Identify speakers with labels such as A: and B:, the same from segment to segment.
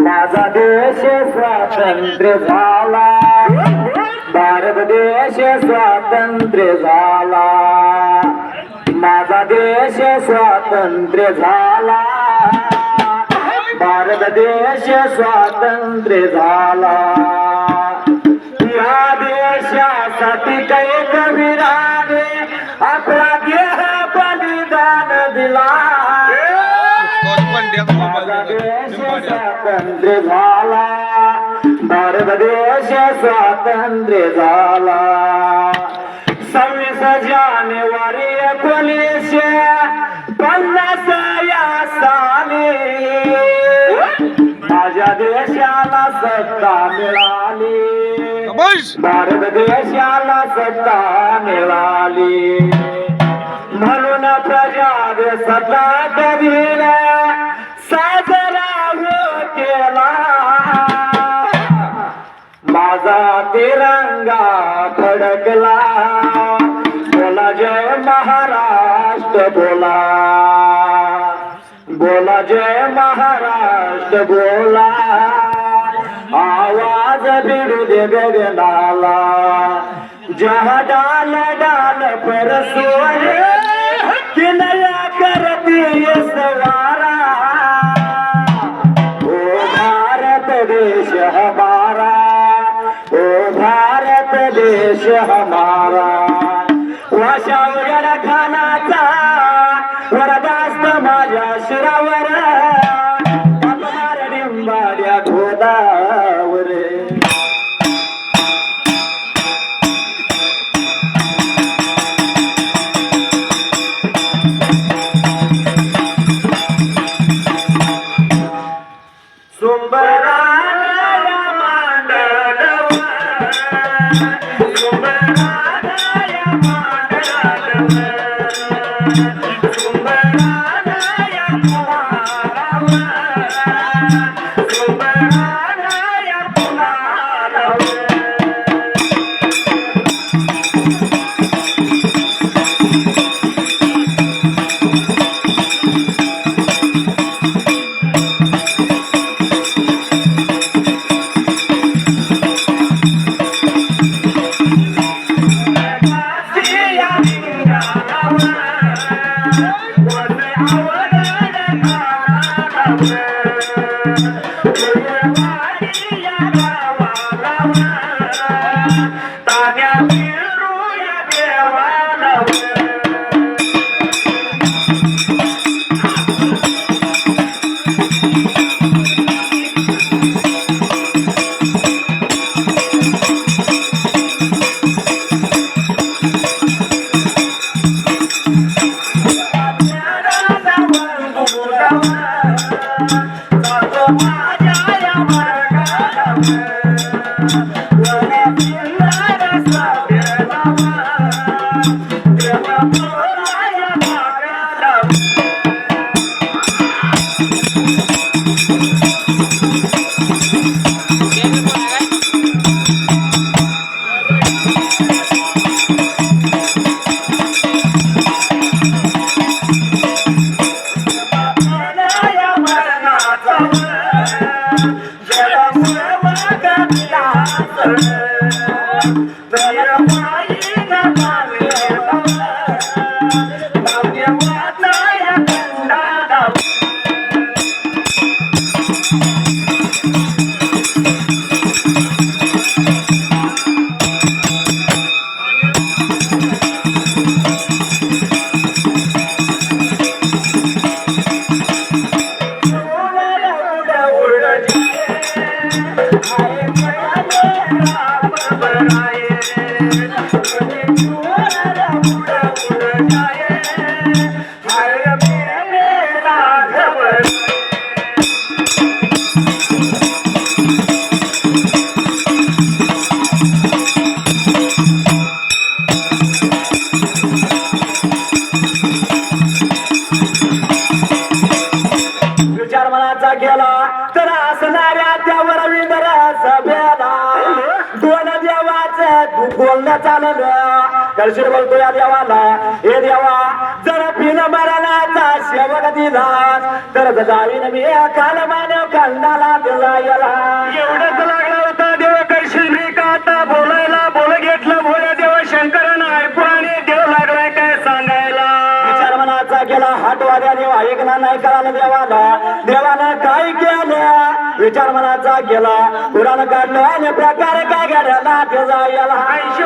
A: माझा देश स्वातंत्र्य झाला भारत देश स्वातंत्र्य झाला माझा देश स्वातंत्र्य झाला भारत देश स्वातंत्र्य झाला स्वातंत्र्य झाला. भारत देश स्वातंत्र्य झाला. सव्वीस जानेवारी एकोणीसशे पन्नास या साली माझ्या देशाला सत्ता मिळाली. भारत देशाला सत्ता मिळाली. म्हणून प्रजाद सत्ता दिन तिरंगा फडकला बोला जय महाराष्ट्र बोला. बोला जय महाराष्ट्र बोला. आवाज भिडू दे गगनाला. जहा डाल डाल पर सोरे कि करती ये love. Thank you. कळशीर बोलतो या देवाला. हे देवा जर पिन मरणाचा शेवट दिला. तर जाईन मी काल मानव खंडाला दिला याला
B: एवढंच लागला होता देव करशील मी का आता बोलायला? बोल घेतलं भोळ्या देव शंकरानं ऐकू आणि देव लागलाय काय सांगायला?
A: विचार मनाचा केला हाटवाद्या देव ऐकला नाही कळालं देवाला. देवानं काय केलं? विचार मनाचा केला. पुराण काढलं आणि प्रकार काय घडला ते जायला.
B: ऐंशी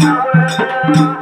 A: नाही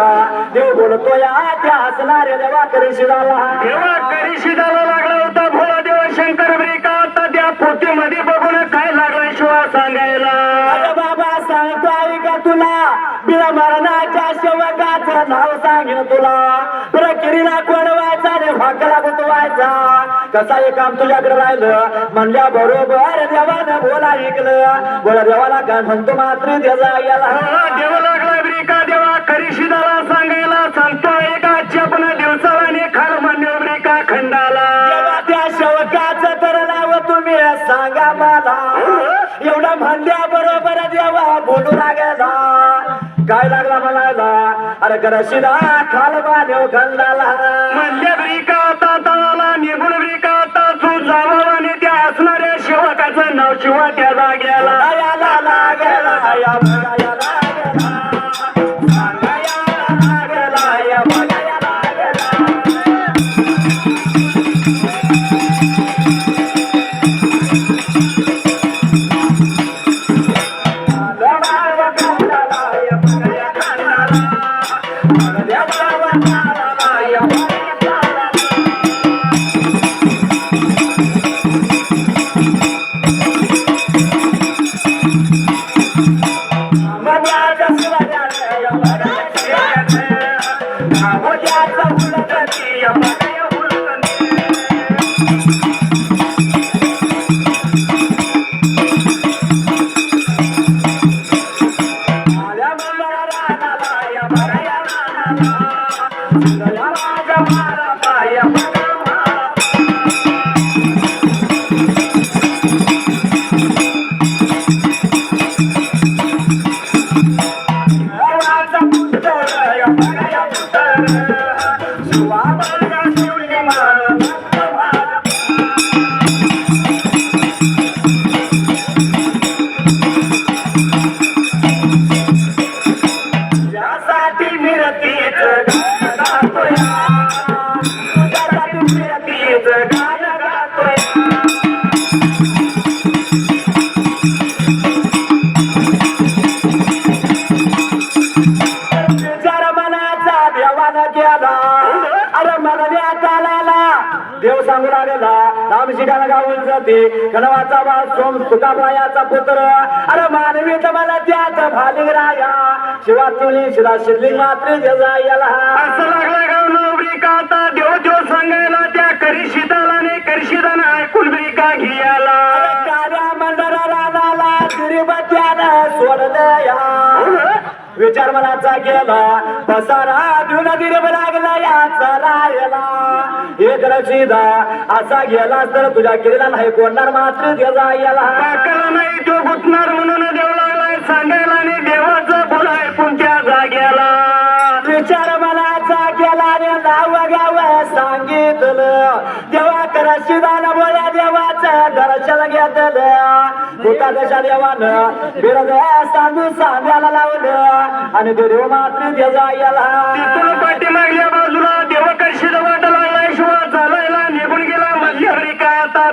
A: केला देव बोलतो या त्या असणारे देवा करीशी झाला
B: देवा करिशिदाला लागला होता भोला देव शंकर ब्रिका आता त्या पोतीमध्ये बघून काय लागलाय शिवा सांगायला?
A: अरे बाबा सांगतो आई का तुला? बिना मरणाच्या शेवकाचं नाव सांगेन तुला. प्रकिरीला कोण व्हायचा रे गुतवायचा? कसा हे काम तुझ्याकडे राहिलं? म्हणल्या बरोबर देवानं बोला ऐकलं. बोला देवाला काय म्हणतो मात्र देजा याला?
B: देव लागला ब्रिका देवा? करिशिदाला सांगायला सांगतो एका ब्रिका खंडाला.
A: त्या शेवकाचं तर नाव तुम्ही सांगा मला. एवढं म्हणल्या बरोबर देवा बोलू लागला. काय लागला म्हणायला? अरे करशिदा खाल बांधव खंडाला.
B: मधल्या ब्रिका आता तळाला निघून ब्रिका आता तू जावा आणि त्या असणाऱ्या शिवकाचं नाव शिवा त्या जाग्याला
A: मनाचा शिवाजाला शिवा बघा जाते कणवाचा वास सोम तुकाबायाचा पुत्र. अरे मानवी तर मला त्यात राया. शिवा तुली शिरा शिरली मात्र जजा याला.
B: असं लागला गाव नवरी का आता? देव देव सांगायला त्या करिशिदाला आणि करिशिदानं का घियाला.
A: विचार गेला पसारा घेऊन दिरब लागला याचा रायला एक रशिदा असा गेला तर तुझ्या केलेला नाही कोणणार मात्र गेला याला.
B: नाही तो गुतणार म्हणून
A: देवला दशा बिरग सांगू सांगायला लावलं. आणि तो देव मात्र त्याचा
B: तिथून
A: याला
B: पाठीमागल्या बाजूला देवकर्षीला वाट लागलाय शिवा चालायला निघून गेला मधल्या हरी काय आता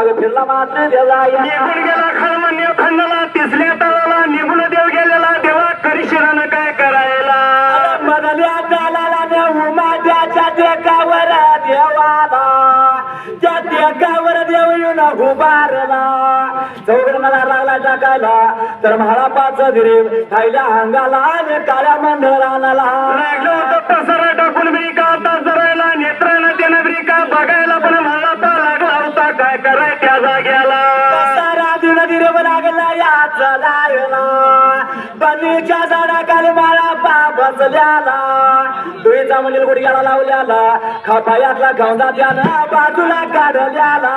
A: मागे फिरला मात्र देवा
B: निघून गेला खळमन्य खंडाला तिसऱ्या तळाला निघून देव गेलेला देवा करिशिरानं काय करायला?
A: बदल्या कालाला नेऊ माझ्याच्या टेकावर देवाला. त्या टेकावर देव येऊन उभारला. चौघड मला लागला टाकायला तर म्हाळापाच गिरीब खायल्या अंगाला आणि काळ्या मंडळाला.
B: लागलं होतं पसारा टाकून ब्रिका आता त्या जाग्याला
A: सारा दिन दिरब लागला याच लागला बनीच्या झाडाखाली मला पा बसल्याला. तुळीचा मंदिर गुडघ्याला लावल्याला? खापायातला गौंदा त्यानं बाजूला काढल्याला.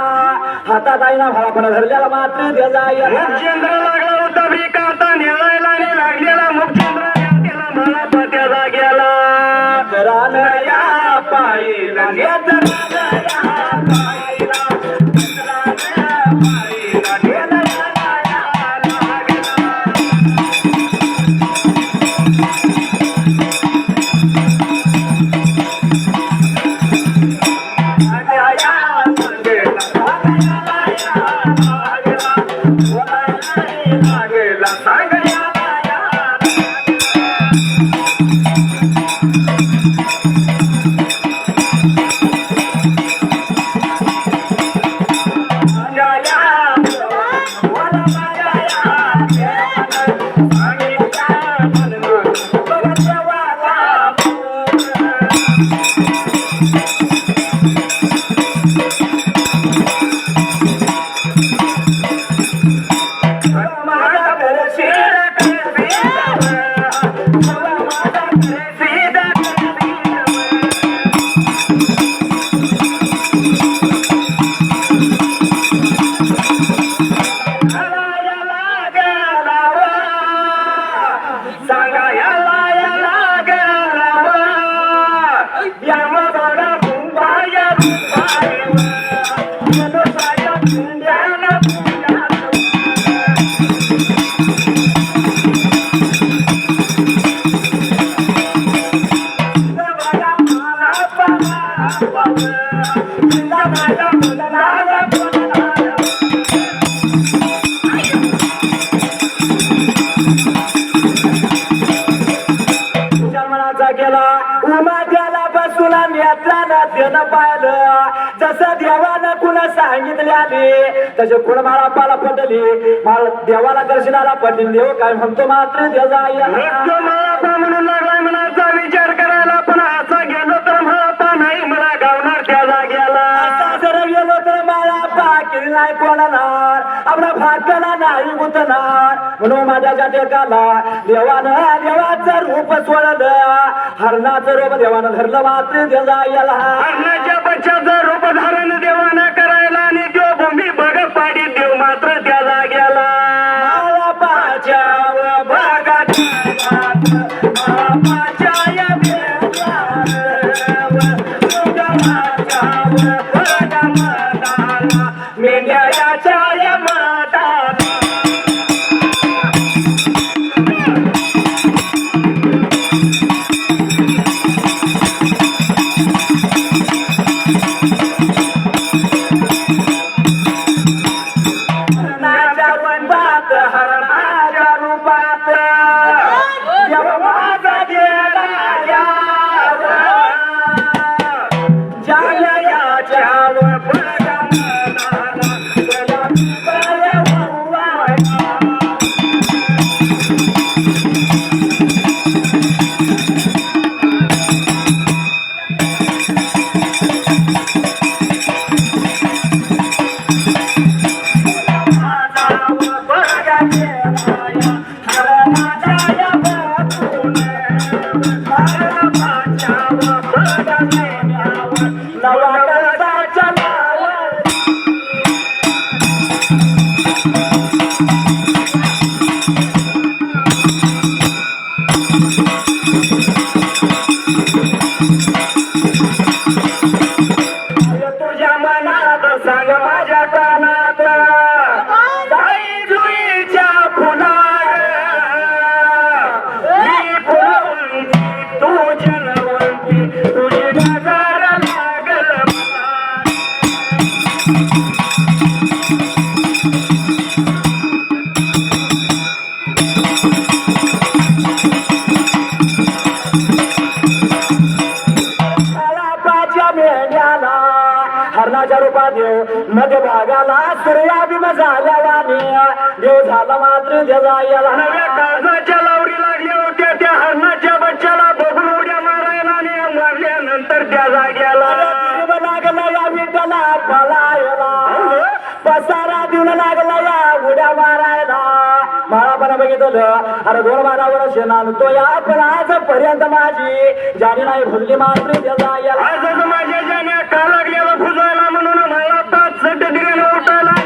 A: हातात आईना पण धरल्याला मात्र त्याला
B: मुखचंद्र लागला होता निळायला त्याला मला जाग्याला
A: या सांगितले आले तसे कोण मला देवाला दर्शनाला देव काय म्हणतो मात्र
B: म्हणून लागलाय मनाचा विचार करायला पण असा गेलो तर नाही. मला गावणार जर
A: गेलो तर नाही आपला नाही गुतणार म्हणून माझ्या ज्या टेकाला देवानं देवाचं रूप सोडलं. हरणाचं रूप देवानं धरलं मात्र देजा याला
B: हरणाच्या बच्चाचं रूप धारण देवा आणि देव भूमी बघ पाडी देव मात्र त्या जाग्याला.
A: माळा पाच्याव बापाच्या बाळापाच्या मेंढ्याला हरणाच्या रूपात देवमध्ये भागाला सूर्याभिम झाल्या वाणी. देव झाला मात्र त्याचा याला
B: नव्या काळजाच्या लावरी लागल्या होत्या त्या हरणाच्या बच्चाला
A: वर्ष अरे दोन बारा वर्ष नांदतो. या पण आज पर्यंत माझी जाणी नाही भुलली मात्र माझ्या जाण्या का लागलेला फुजायला म्हणून मला पाच दिलेला उठायला.